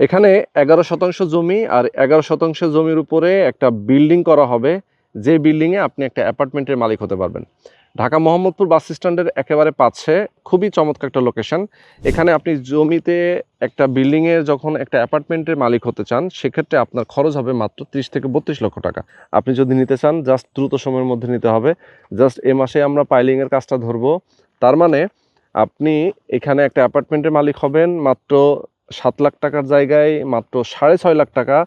এখানে এগারো শতাংশ জমি আর এগারো শতাংশ জমির উপরে একটা বিল্ডিং করা হবে। যে বিল্ডিংয়ে আপনি একটা অ্যাপার্টমেন্টের মালিক হতে পারবেন। ঢাকা মোহাম্মদপুর বাস স্ট্যান্ডের একেবারে পাচ্ছে খুবই চমৎকার একটা লোকেশন এখানে আপনি জমিতে একটা বিল্ডিংয়ের যখন একটা অ্যাপার্টমেন্টের মালিক হতে চান, সেক্ষেত্রে আপনার খরচ হবে মাত্র ত্রিশ থেকে বত্রিশ লক্ষ টাকা। আপনি যদি নিতে চান জাস্ট দ্রুত সময়ের মধ্যে নিতে হবে। জাস্ট এ মাসে আমরা পাইলিংয়ের কাজটা ধরবো। তার মানে আপনি এখানে একটা অ্যাপার্টমেন্টের মালিক হবেন মাত্র সাত লাখ টাকার জায়গায় মাত্র সাড়ে ছয় লাখ টাকা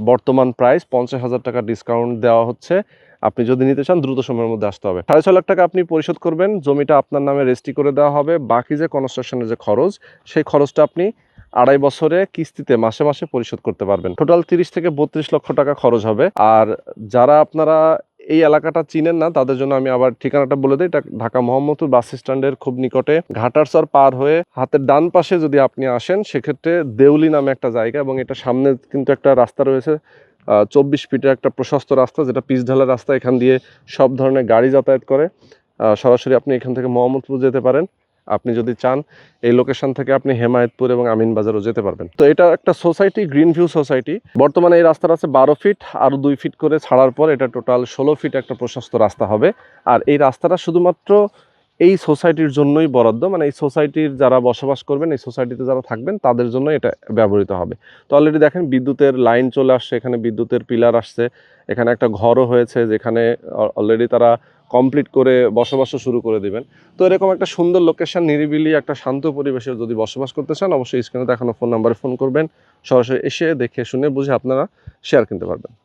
বর্তমান প্রাইস পঞ্চাশ হাজার টাকা ডিসকাউন্ট দেওয়া হচ্ছে। আপনি যদি নিতে চান, দ্রুত সময়ের মধ্যে আসতে হবে। সাড়ে ছয় লাখ টাকা আপনি পরিশোধ করবেন। জমিটা আপনার নামে রেজিস্ট্রি করে দেওয়া হবে। বাকি যে কনস্ট্রাকশনের যে খরচ, সেই খরচটা আপনি আড়াই বছরে কিস্তিতে মাসে মাসে পরিশোধ করতে পারবেন। টোটাল তিরিশ থেকে বত্রিশ লক্ষ টাকা খরচ হবে। আর যারা আপনারা এই এলাকাটা চিনেন না, তাদের জন্য আমি আবার ঠিকানাটা বলে দিই। এটা ঢাকা মোহাম্মদপুর বাস স্ট্যান্ডের খুব নিকটে ঘাটারসর পার হয়ে হাতের ডান পাশে যদি আপনি আসেন, সেক্ষেত্রে দেউলি নামে একটা জায়গা এবং এটা সামনে কিন্তু একটা রাস্তা রয়েছে চব্বিশ ফিটের একটা প্রশস্ত রাস্তা যেটা পিচ ঢালা রাস্তা। এখান দিয়ে সব ধরনের গাড়ি যাতায়াত করে। সরাসরি আপনি এখান থেকে মোহাম্মদপুর যেতে পারেন। আপনি যদি চান, এই লোকেশন থেকে আপনি হেমায়তপুর এবং আমিনবাজারও যেতে পারবেন। তো এটা একটা সোসাইটি গ্রিন ভিউ সোসাইটি বর্তমানে এই রাস্তার আছে বারো ফিট আরও দুই ফিট করে ছাড়ার পর এটা টোটাল ষোলো ফিট একটা প্রশস্ত রাস্তা হবে। আর এই রাস্তাটা শুধুমাত্র এই সোসাইটির জন্যই বরাদ্দ মানে এই সোসাইটির যারা বসবাস করবেন, এই সোসাইটিতে যারা থাকবেন, তাদের জন্য এটা ব্যবহৃত হবে। তো অলরেডি দেখেন বিদ্যুতের লাইন চলে আসছে, এখানে বিদ্যুতের পিলার আসছে, এখানে একটা ঘরও হয়েছে, যেখানে অলরেডি তারা কমপ্লিট করে বসবাসও শুরু করে দিবেন। তো এরকম একটা সুন্দর লোকেশন নিরিবিলি একটা শান্ত পরিবেশে যদি বসবাস করতে চান, অবশ্যই স্ক্রিনে দেখানো ফোন নাম্বারে ফোন করবেন। সরাসরি এসে দেখে শুনে বুঝে আপনারা শেয়ার কিনতে পারবেন।